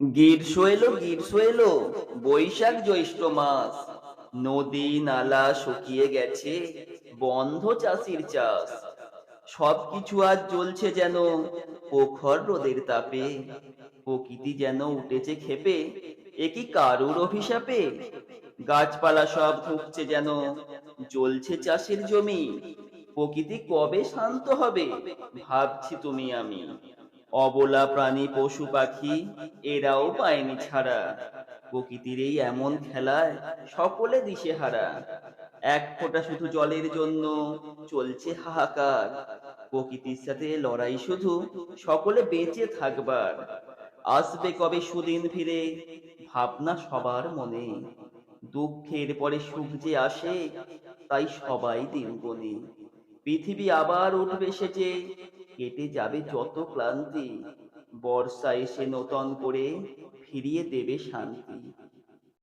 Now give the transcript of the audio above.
গ্রীষ্ম এলো গ্রীষ্ম এলো বৈশাখ জ্যৈষ্ঠ মাস। নদী নালা শুকিয়ে গেছে, বন্ধ চাষির চাষ। সবকিছু আজ জ্বলছে যেন প্রখর রোদের তাপে। প্রকৃতি যেন উঠেছে খেপে এ কি কারুর অভিশাপে? গাছপালা সব ধুকছে যেন, জ্বলছে চাষের জমি। প্রকৃতি কবে শান্ত হবে, ভাবছি তুমি আমি। অবলা প্রাণী, পশু পাখি, এরাও পায়নি ছাড়া। প্রকৃতির এই এমন খেলায় সকলে দিশেহারা। এক ফোঁটা শুধু জলের জন্য চলছে হাহাকার। প্রকৃতির সাথে লড়াই শুধু সকলে বেঁচে থাকবার। আসবে কবে সুদিন ফিরে, ভাবনা সবার মনে। দুঃখের পরে সুখ যে আসে, তাই সবাই দিন গুনে। পৃথিবী আবার উঠবে সেজে কেটে যাবে যত ক্লান্তি। বর্ষা এসে নতুন করে ফিরিয়ে দেবে শান্তি।